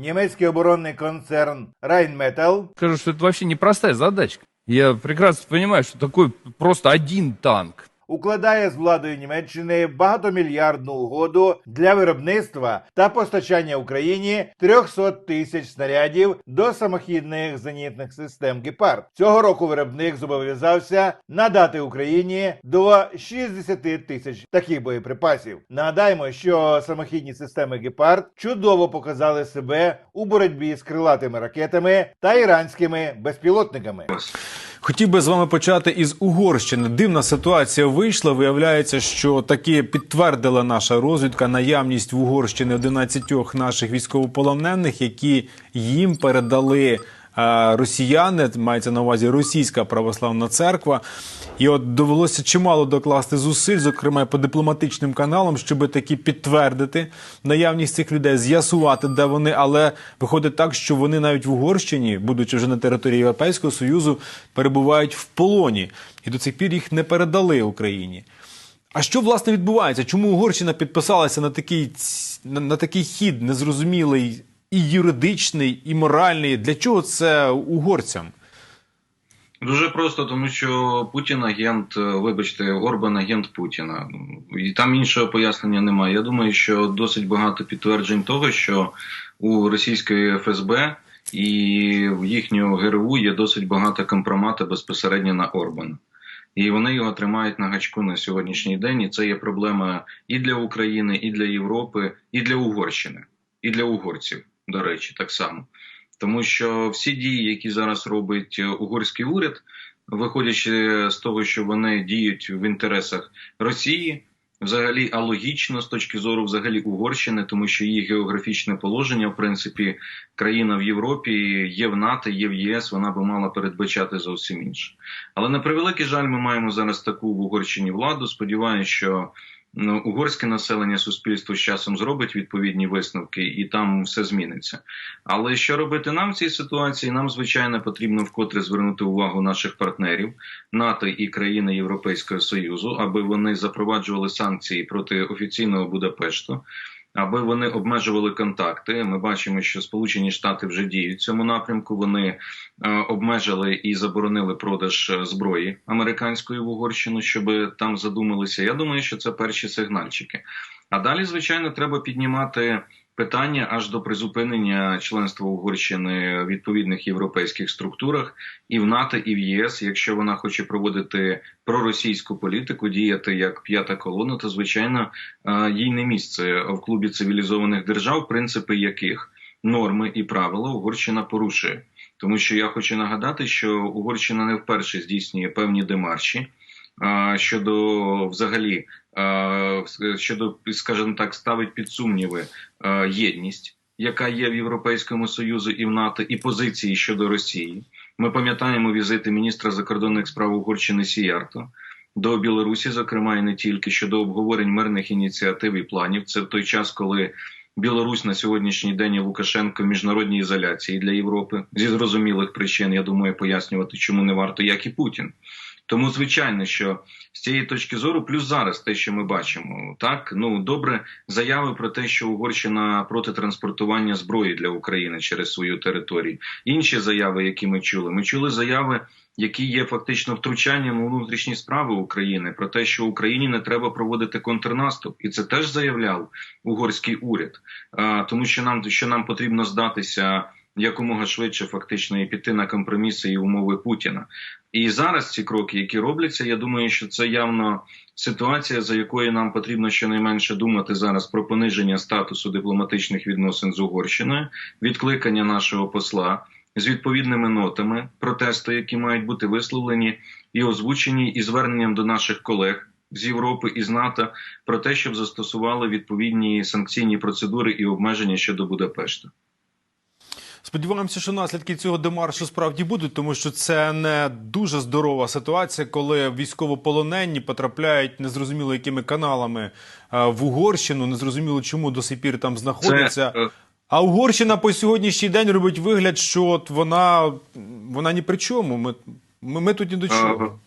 Німецький оборонний концерн Rheinmetall Скажу, что это вообще непростая задачка. Я прекрасно понимаю, что такой просто один танк. Укладає з владою Німеччини багатомільярдну угоду для виробництва та постачання Україні 300 тисяч снарядів до самохідних зенітних систем Гепард. Цього року виробник зобов'язався надати Україні до 60 тисяч таких боєприпасів. Нагадаємо, що самохідні системи Гепард чудово показали себе у боротьбі з крилатими ракетами та іранськими безпілотниками. Хотів би з вами почати із Угорщини. Дивна ситуація вийшла. Виявляється, що таки підтвердила наша розвідка наявність в Угорщини 11 наших військовополонених, які їм передали. Росіяни мається на увазі російська православна церква, і от довелося чимало докласти зусиль, зокрема по дипломатичним каналам, щоб таки підтвердити наявність цих людей, з'ясувати, де вони. Але виходить так, що вони навіть в Угорщині, будучи вже на території Європейського союзу, перебувають в полоні, і до цих пір їх не передали Україні. А що власне відбувається? Чому Угорщина підписалася на такий, на, на такий хід незрозумілий і юридичний, і моральний? Для чого це угорцям? Дуже просто, тому що Путін агент, е, вибачте, Орбан агент Путіна. І там іншого пояснення немає. Я думаю, що досить багато підтверджень того, що у російської ФСБ і в їхнього ГРУ є досить багато компромату безпосередньо на Орбана. І вони його тримають на гачку на сьогоднішній день. І це є проблема і для України, і для Європи, і для Угорщини, і для угорців, до речі, так само. Тому що всі дії, які зараз робить е, угорський уряд, виходячи з того, що вони діють в інтересах Росії, взагалі алогічно з точки зору взагалі Угорщини, тому що її географічне положення, в принципі, країна в Європі є в НАТО, є в ЄС, вона би мала передбачати зовсім інше. Але на превеликий жаль, ми маємо зараз таку в Угорщині владу. Сподіваюся, що угорське населення суспільство з часом зробить відповідні висновки, і там все зміниться. Але що робити нам в цій ситуації? Нам звичайно потрібно вкотре звернути увагу наших партнерів НАТО і країни Європейського Союзу, аби вони запроваджували санкції проти офіційного Будапешту. Аби вони обмежували контакти, ми бачимо, що Сполучені Штати вже діють в цьому напрямку. Вони е, обмежили і заборонили продаж е, зброї американської в Угорщину, щоб там задумалися. Я думаю, що це перші сигнальчики. А далі, звичайно, треба піднімати питання аж до призупинення членства Угорщини в відповідних європейських структурах і в НАТО, і в ЄС. Якщо вона хоче проводити проросійську політику, діяти як п'ята колона, то звичайно е, їй не місце в клубі цивілізованих держав, принципи яких норми і правила Угорщина порушує. Тому що я хочу нагадати, що Угорщина не вперше здійснює певні демарші щодо взагалі е, щодо, скажімо так, ставить під сумніви е, єдність, яка є в Європейському Союзі і в НАТО, і позиції щодо Росії. Ми пам'ятаємо візити міністра закордонних справ Угорщини Сіярто до Білорусі, зокрема і не тільки щодо обговорень мирних ініціатив і планів. Це в той час, коли Білорусь на сьогоднішній день є Лукашенко в міжнародній ізоляції для Європи зі зрозумілих причин. Я думаю, пояснювати, чому не варто, як і Путін. Тому, звичайно, що з цієї точки зору, плюс зараз те, що ми бачимо, так ну добре, заяви про те, що Угорщина проти транспортування зброї для України через свою територію. Інші заяви, які ми чули, ми чули заяви, які є фактично втручанням у внутрішні справи України, про те, що Україні не треба проводити контрнаступ, і це теж заявляв угорський уряд, тому що нам що нам потрібно здатися. Якомога швидше фактично і піти на компроміси і умови Путіна, і зараз ці кроки, які робляться, я думаю, що це явно ситуація, за якою нам потрібно щонайменше думати зараз про пониження статусу дипломатичних відносин з Угорщиною, відкликання нашого посла з відповідними нотами протесту, які мають бути висловлені і озвучені, і зверненням до наших колег. З Європи і з НАТО про те, щоб застосували відповідні санкційні процедури і обмеження щодо Будапешта. Сподіваємося, що наслідки цього демаршу справді будуть, тому що це не дуже здорова ситуація, коли військовополонені потрапляють незрозуміло якими каналами е, в Угорщину. Незрозуміло, чому до сих пір там знаходяться. Це, е, А Угорщина по сьогоднішній день робить вигляд, що от вона, вона ні при чому. Ми, ми, ми тут ні до чого.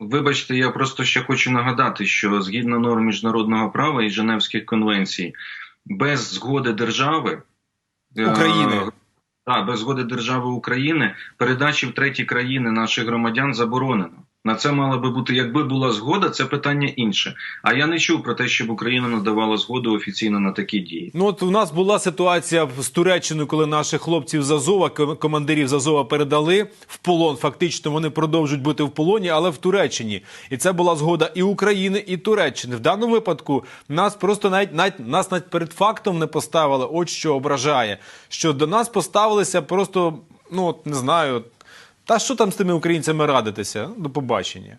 Вибачте, я просто ще хочу нагадати, що згідно норм міжнародного права і Женевських конвенцій, без згоди держави е, України. Так, без згоди держави України передачі в треті країни наших громадян заборонено. На це мала би бути, якби була згода, це питання інше. А я не чув про те, щоб Україна надавала згоду офіційно на такі дії. Ну от у нас була ситуація з Туреччиною, коли наших хлопців з Азова, командирів з Азова передали в полон. Фактично вони продовжують бути в полоні, але в Туреччині. І це була згода і України, і Туреччини. В даному випадку нас просто навіть, навіть нас навіть перед фактом не поставили. От що ображає, що до нас поставилися просто, ну от не знаю. Та що там з тими українцями радитися? До побачення.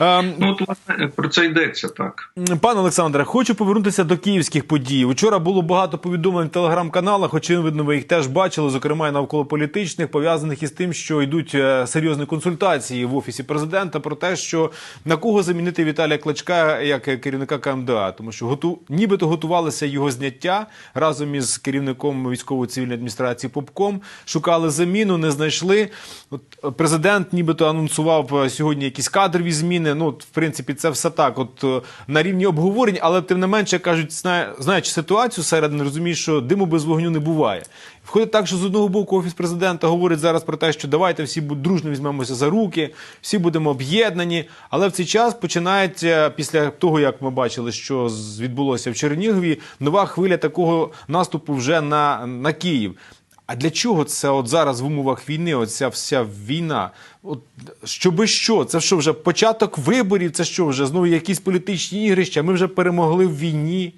Ем, Ну от власне про це йдеться так. Пане Олександре, хочу повернутися до київських подій. Вчора було багато повідомлень в телеграм-каналах. Очевидно, ви їх теж бачили, зокрема і навколо політичних, пов'язаних із тим, що йдуть е, серйозні консультації в офісі президента про те, що на кого замінити Віталія Кличка як керівника КМДА, тому що готу нібито готувалося його зняття разом із керівником військово-цивільної адміністрації Попком. Шукали заміну, не знайшли. От президент нібито анонсував е, сьогодні якісь кадрові зміни. Ну, в принципі, це все так, от е, на рівні обговорень, але тим не менше кажуть, зна- знаючи ситуацію серед розумієш, що диму без вогню не буває. Входить так, що з одного боку офіс президента говорить зараз про те, що давайте всі дружно візьмемося за руки, всі будемо об'єднані. Але в цей час починається після того, як ми бачили, що відбулося в Чернігові, нова хвиля такого наступу вже на, на Київ. А для чого це от зараз в умовах війни, оця вся війна? От щоби що? Це що вже початок виборів? Це що вже знову якісь політичні ігрища? Ми вже перемогли в війні.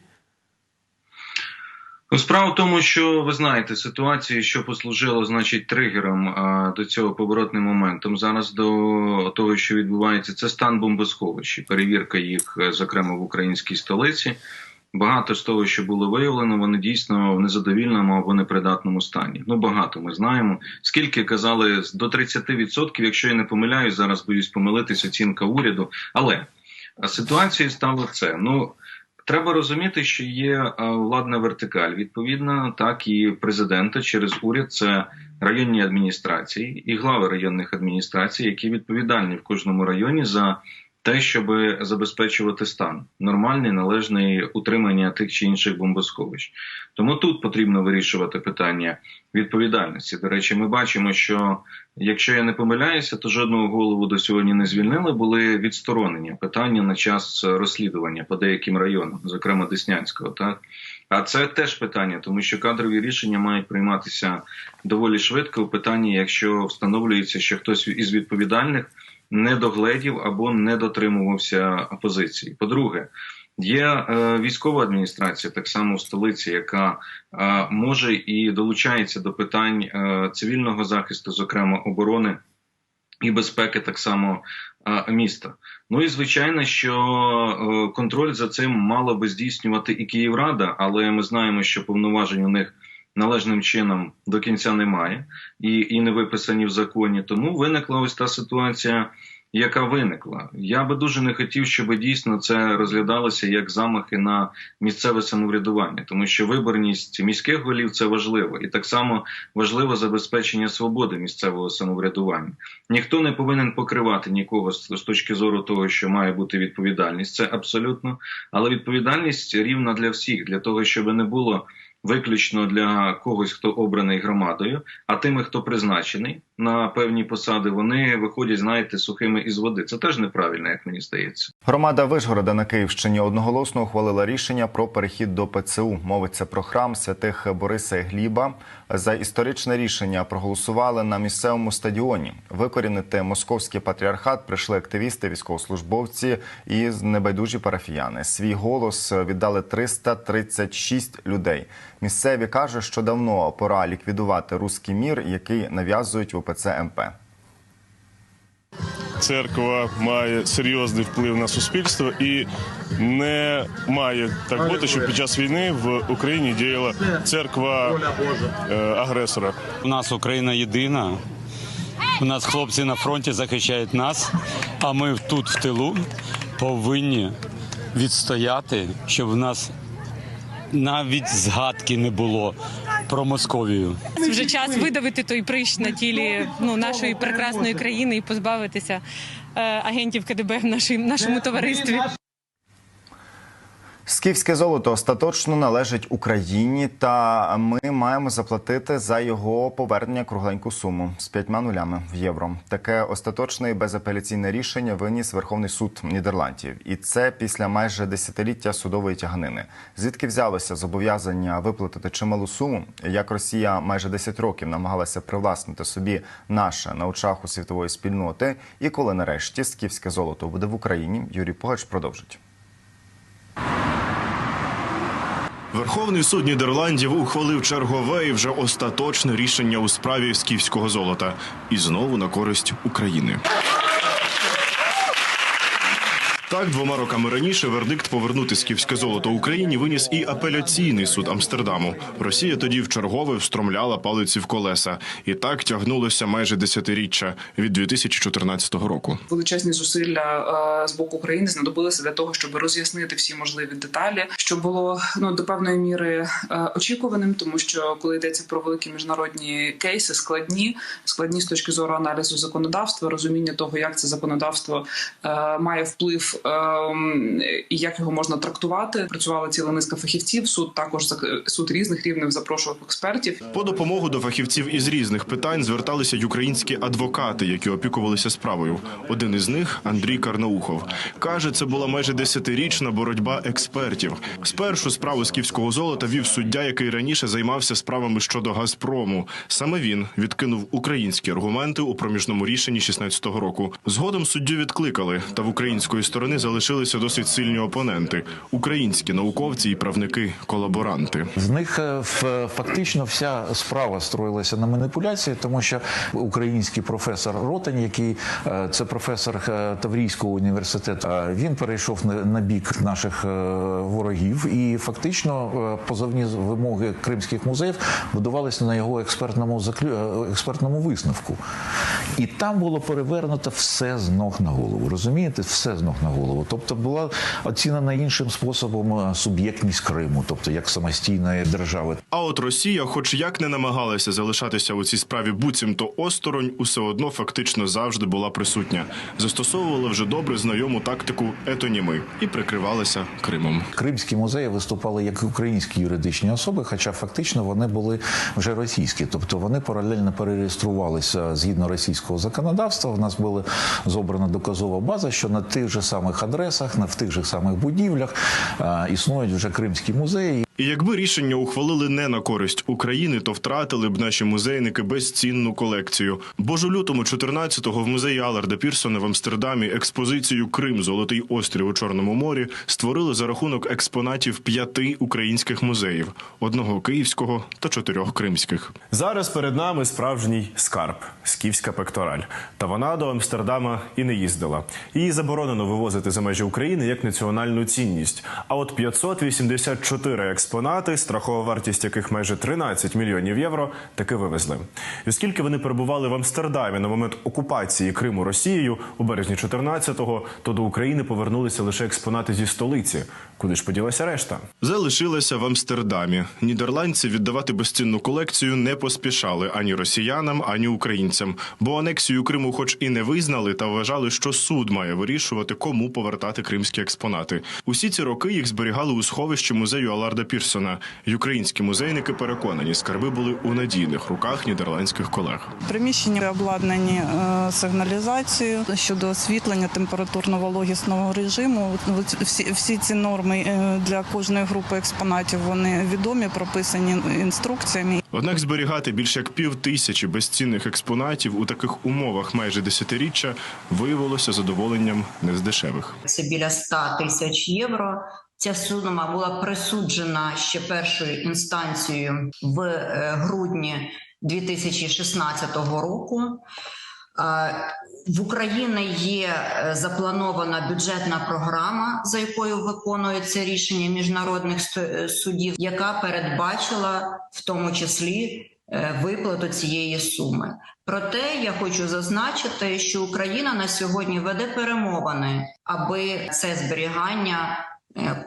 Ну, Справа в тому, що ви знаєте ситуацію, що послужило, значить, тригером а, до цього поворотним моментом. Зараз до того, що відбувається, це стан бомбосховищ, і перевірка їх, е, зокрема в українській столиці. Багато з того, що було виявлено, вони дійсно в незадовільному або непридатному стані. Ну багато ми знаємо. Скільки казали до 30%, якщо я не помиляюсь, зараз боюсь помилитись, оцінка уряду. Але а ситуацією стало це. Ну Треба розуміти, що є владна вертикаль. Відповідно, так і президента через уряд це районні адміністрації і глави районних адміністрацій, які відповідальні в кожному районі за те, щоб забезпечувати стан нормальний, належний утримання тих чи інших бомбосховищ. Тому тут потрібно вирішувати питання відповідальності. До речі, ми бачимо, що якщо я не помиляюся, то жодного голову до сьогодні не звільнили, були відсторонені питання на час розслідування по деяким районам, зокрема Деснянського. Так а це теж питання, тому що кадрові рішення мають прийматися доволі швидко. У питанні, якщо встановлюється, що хтось із відповідальних не догледів або не дотримувався позиції. По-друге, є е, військова адміністрація, так само в столиці, яка е, може і долучається до питань е, цивільного захисту, зокрема оборони. І безпеки так само е, міста. Ну і звичайно, що е, контроль за цим мала би здійснювати і Київрада, але ми знаємо, що повноважень у них належним чином до кінця немає і, і не виписані в законі. Тому виникла ось та ситуація, яка виникла. Я би дуже не хотів, щоб дійсно це розглядалося як замахи на місцеве самоврядування, тому що виборність міських голів це важливо, і так само важливо забезпечення свободи місцевого самоврядування. Ніхто не повинен покривати нікого з, точки зору того, що має бути відповідальність. Це абсолютно, але відповідальність рівна для всіх, для того, щоб не було виключно для когось, хто обраний громадою, а тими, хто призначений на певні посади, вони виходять, знаєте, сухими із води. Це теж неправильно, як мені здається. Громада Вишгорода на Київщині одноголосно ухвалила рішення про перехід до ПЦУ. Мовиться про храм святих Бориса і Гліба. За історичне рішення проголосували на місцевому стадіоні. Викорінити московський патріархат прийшли активісти, військовослужбовці і небайдужі парафіяни. Свій голос віддали 336 людей. Місцеві кажуть, що давно пора ліквідувати руський мір, який нав'язують в УПЦ МП. церква має серйозний вплив на суспільство і не має так бути, що під час війни в Україні діяла церква е, агресора. У нас Україна єдина. У нас хлопці на фронті захищають нас, а ми тут в тилу повинні відстояти, щоб в нас навіть згадки не було про Московію. Вже час видавити той прищ на тілі ну, нашої прекрасної країни і позбавитися е, агентів КДБ в нашій, нашому товаристві. Скіфське золото остаточно належить Україні, та ми маємо заплатити за його повернення кругленьку суму з п'ятьма нулями в євро. Таке остаточне і безапеляційне рішення виніс Верховний суд Нідерландів, і це після майже десятиліття судової тяганини. Звідки взялося зобов'язання виплатити чималу суму? Як Росія майже 10 років намагалася привласнити собі наше на очах у світової спільноти, і коли нарешті скіфське золото буде в Україні, Юрій Погач продовжить. Верховний суд Нідерландів ухвалив чергове і вже остаточне рішення у справі скіфського золота і знову на користь України. Так, двома роками раніше вердикт повернути скіфське золото Україні виніс і апеляційний суд Амстердаму. Росія тоді вчергове встромляла палиці в колеса, і так тягнулося майже десятиріччя від 2014 року. величезні зусилля е, з боку України знадобилися для того, щоб роз'яснити всі можливі деталі, що було ну до певної міри е, очікуваним, тому що коли йдеться про великі міжнародні кейси, складні, складні з точки зору аналізу законодавства, розуміння того, як це законодавство е, має вплив і як його можна трактувати. Працювала ціла низка фахівців. Суд також суд різних рівнів запрошував експертів. По допомогу до фахівців із різних питань зверталися й українські адвокати, які опікувалися справою. Один із них Андрій Карнаухов каже, це була майже десятирічна боротьба експертів. Спершу справу скіфського золота вів суддя, який раніше займався справами щодо Газпрому. Саме він відкинув українські аргументи у проміжному рішенні 16-го року. Згодом суддю відкликали, та в української сторони залишилися досить сильні опоненти: українські науковці і правники-колаборанти. З них е, фактично вся справа строїлася на маніпуляції, тому що український професор Ротань, який е, це професор е, Таврійського університету, е, він перейшов на- бік наших е, ворогів, і фактично е, позовні вимоги кримських музеїв будувалися на його експертному заклю- е, експертному висновку. І там було перевернуто все з ног на голову. Розумієте, все з ног на голову. Тобто була оцінена іншим способом е, суб'єктність Криму, тобто як самостійної держави. А от Росія, хоч як не намагалася залишатися у цій справі буцімто осторонь, усе одно фактично завжди була присутня. Застосовувала вже добре знайому тактику етоніми і прикривалася Кримом. Кримські музеї виступали як українські юридичні особи, хоча фактично вони були вже російські, тобто вони паралельно перереєструвалися згідно російського законодавства. В нас була зобрана доказова база, що на тих же самих адресах, на в тих же самих будівлях існують вже кримські музеї. І якби рішення ухвалили не на користь України, то втратили б наші музейники безцінну колекцію. Бо ж у лютому 14-го в музеї Аларда Пірсона в Амстердамі експозицію Крим Золотий острів у Чорному морі створили за рахунок експонатів п'яти українських музеїв: одного київського та чотирьох кримських. Зараз перед нами справжній скарб скіфська пектораль. Та вона до Амстердама і не їздила. Її заборонено вивозити за межі України як національну цінність. А от 584 експонати, страхова вартість яких майже 13 мільйонів євро, таки вивезли. І оскільки вони перебували в Амстердамі на момент окупації Криму Росією у березні 14-го, то до України повернулися лише експонати зі столиці. Куди ж поділася решта? Залишилася в Амстердамі. Нідерландці віддавати безцінну колекцію не поспішали ані росіянам, ані українцям, бо анексію Криму, хоч і не визнали, та вважали, що суд має вирішувати, кому повертати кримські експонати. Усі ці роки їх зберігали у сховищі музею Аларда Пірсона. Й українські музейники переконані, скарби були у надійних руках нідерландських колег. Приміщення обладнані е, сигналізацією щодо освітлення температурно-вологісного режиму. Всі, всі ці норми е, для кожної групи експонатів вони відомі, прописані інструкціями. Однак зберігати більш як пів тисячі безцінних експонатів у таких умовах майже десятиріччя виявилося задоволенням не з дешевих. Це біля 100 тисяч євро. Ця сума була присуджена ще першою інстанцією в е, грудні 2016 року. Е, В Україні є е, запланована бюджетна програма, за якою виконується рішення міжнародних судів, яка передбачила в тому числі виплату цієї суми. Проте я хочу зазначити, що Україна на сьогодні веде перемовини, аби це зберігання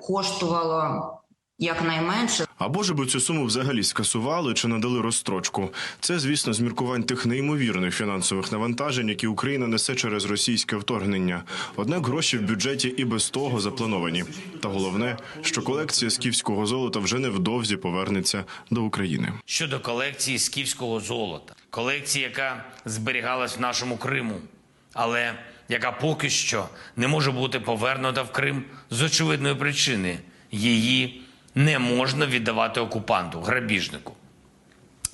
коштувало якнайменше Або ж би цю суму взагалі скасували чи надали розстрочку. Це, звісно, з міркувань тих неймовірних фінансових навантажень, які Україна несе через російське вторгнення. Однак гроші в бюджеті і без того заплановані. Та головне, що колекція скіфського золота вже невдовзі повернеться до України. щодо колекції скіфського золота, колекції, яка зберігалась в нашому Криму, але яка поки що не може бути повернута в Крим з очевидної причини її не можна віддавати окупанту, грабіжнику.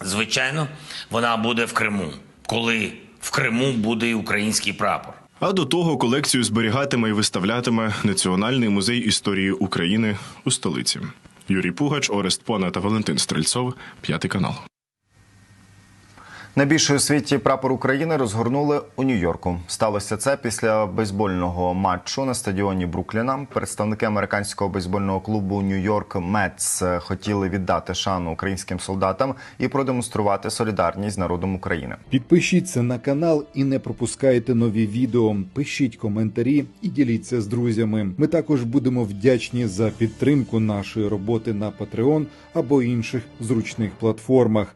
Звичайно, вона буде в Криму, коли в Криму буде і український прапор. А до того колекцію зберігатиме і виставлятиме Національний музей історії України у столиці. Юрій Пугач, Орест Пона та Валентин Стрельцов, п'ятий канал. Найбільший у світі прапор України розгорнули у Нью-Йорку. Сталося це після бейсбольного матчу на стадіоні Брукліна. Представники американського бейсбольного клубу Нью-Йорк Метс хотіли віддати шану українським солдатам і продемонструвати солідарність народом України. Підпишіться на канал і не пропускайте нові відео. Пишіть коментарі і діліться з друзями. Ми також будемо вдячні за підтримку нашої роботи на Patreon або інших зручних платформах.